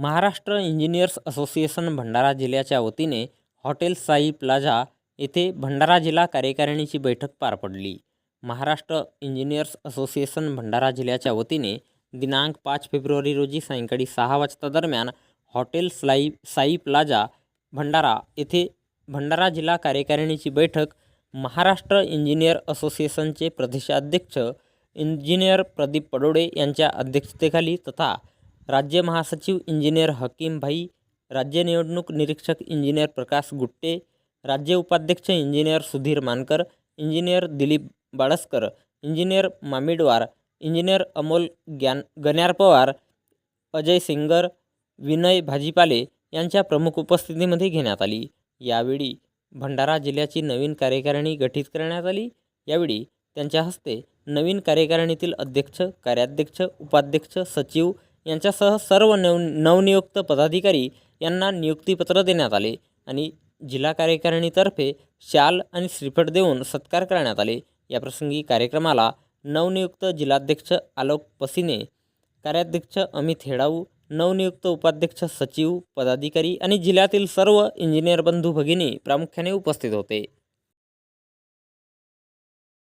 Maharashtra engineers association Bhandara जिल्ह्याच्या वतीने hotel Sai plaza येथे भंडारा जिल्हा कार्यकारिणीची बैठक पार पडली. महाराष्ट्र इंजिनियर्स असोसिएशन भंडारा जिल्ह्याच्या वतीने दिनांक पाच फेब्रुवारी रोजी सायंकाळी सहा वाजता दरम्यान हॉटेल स्लाई साई प्लाझा भंडारा येथे भंडारा जिल्हा कार्यकारिणीची बैठक महाराष्ट्र इंजिनियर असोसिएशनचे प्रदेशाध्यक्ष इंजिनियर प्रदीप पडोडे यांच्या अध्यक्षतेखाली तथा राज्य महासचिव इंजिनियर हकीम भाई राज्य निवडणूक निरीक्षक इंजिनियर प्रकाश गुट्टे राज्य उपाध्यक्ष engineer Sudhir Mankar engineer Dilip Balaskar engineer Mamidwar engineer Amol ग्यान गण्यार पवार अजय सिंगर विनय भाजीपाले यांच्या प्रमुख उपस्थितीमध्ये घेण्यात आली. यावेळी भंडारा जिल्ह्याची नवीन कार्यकारिणी गठीत करण्यात आली. यावेळी त्यांच्या हस्ते नवीन कार्यकारिणीतील अध्यक्ष कार्याध्यक्ष उपाध्यक्ष सचिव यांच्यासह सर्व नव नवनियुक्त पदाधिकारी यांना नियुक्तीपत्र देण्यात आले आणि जिल्हा कार्यकारिणीतर्फे शाल आणि श्रीफळ देऊन सत्कार करण्यात आले. याप्रसंगी कार्यक्रमाला नवनियुक्त जिल्हाध्यक्ष आलोक पसिने कार्याध्यक्ष अमित हेडाऊ नवनियुक्त उपाध्यक्ष सचिव पदाधिकारी आणि जिल्ह्यातील सर्व इंजिनियर बंधू भगिनी प्रामुख्याने उपस्थित होते.